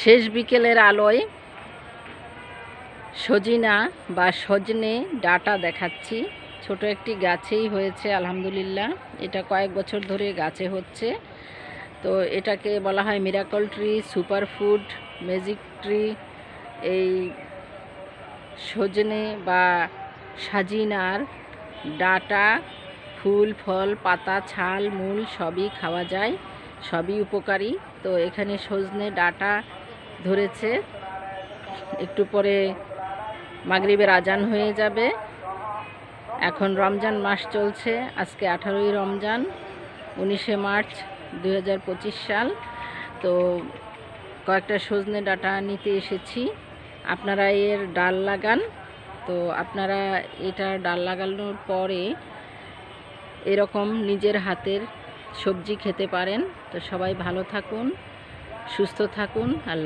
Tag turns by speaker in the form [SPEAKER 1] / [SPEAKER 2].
[SPEAKER 1] শেষ বিকেলের আলোয় সজিনা বা সজনে ডাটা দেখাচ্ছি। ছোট একটি গাছেই হয়েছে, আলহামদুলিল্লাহ। এটা কয়েক বছর ধরে গাছে হচ্ছে। তো এটাকে বলা হয় miracle tree, super food, magic tree. এই সজনে বা সাজিনার ডাটা ফুল, ফল, পাতা, ছাল, মূল সবই খাওয়া যায়, সবই উপকারী। তো এখানে সজনে ডাটা ধরেছে। একটু পরে মাগরিবের আজান হয়ে যাবে। এখন রমজান মাস চলছে, আজকে আঠারোই রমজান, উনিশে মার্চ দু হাজার পঁচিশ সাল। তো কয়েকটা সজনে ডাটা নিতে এসেছি। আপনারা এর ডাল লাগান। তো আপনারা এটা ডাল লাগানোর পরে এরকম নিজের হাতের সবজি খেতে পারেন। তো সবাই ভালো থাকুন, সুস্থ থাকুন। আল্লাহ